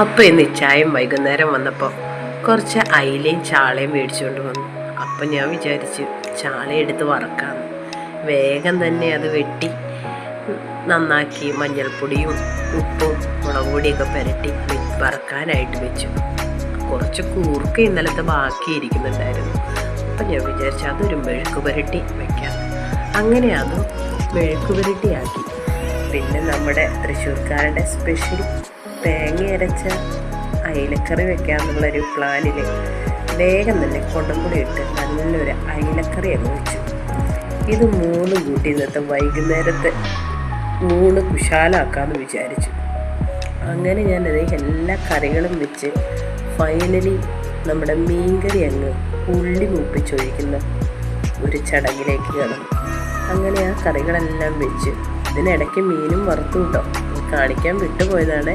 അപ്പം ഇന്ന് ചായം വൈകുന്നേരം വന്നപ്പോൾ കുറച്ച് അയിലയും ചാളയും മേടിച്ചുകൊണ്ട് വന്നു. അപ്പം ഞാൻ വിചാരിച്ചു ചാള എടുത്ത് വറക്കാമെന്ന് വേഗം തന്നെ അത് വെട്ടി നന്നാക്കി മഞ്ഞൾപ്പൊടിയും ഉപ്പും മുളക് പൊടിയൊക്കെ പുരട്ടി വറക്കാനായിട്ട് വെച്ചു. കുറച്ച് കൂർക്ക ഇന്നലത്തെ ബാക്കി ഇരിക്കുന്നുണ്ടായിരുന്നു അപ്പം ഞാൻ വിചാരിച്ചു അതൊരു മെഴുക്ക് പുരട്ടി വെക്കാം. അങ്ങനെ അതും മെഴുക്ക് പുരട്ടിയാക്കി. പിന്നെ നമ്മുടെ തൃശ്ശൂർക്കാരുടെ സ്പെഷ്യൽ തേങ്ങ അരച്ച അയിലക്കറി വെക്കാമെന്നുള്ളൊരു പ്ലാനിൽ വേഗം തന്നെ കൊണ്ടംപുളി ഇട്ട് നല്ലൊരു അയിലക്കറി അങ്ങ് വെച്ചു. ഇത് മൂന്ന് കൂട്ടി ഇന്നത്തെ വൈകുന്നേരത്തെ മൂന്ന് കുശാലാക്കാമെന്ന് വിചാരിച്ചു. അങ്ങനെ ഞാൻ ഞാനത് എല്ലാ കറികളും വെച്ച് ഫൈനലി നമ്മുടെ മീൻകറി അങ്ങ് ഉള്ളി മൂപ്പിച്ചൊഴിക്കുന്ന ഒരു ചടങ്ങിലേക്ക് കടന്നു. അങ്ങനെ ആ കറികളെല്ലാം വെച്ച് ഇതിനിടയ്ക്ക് മീനും വറുത്തു കിട്ടും കാണിക്കാൻ വിട്ടുപോയതാണ്.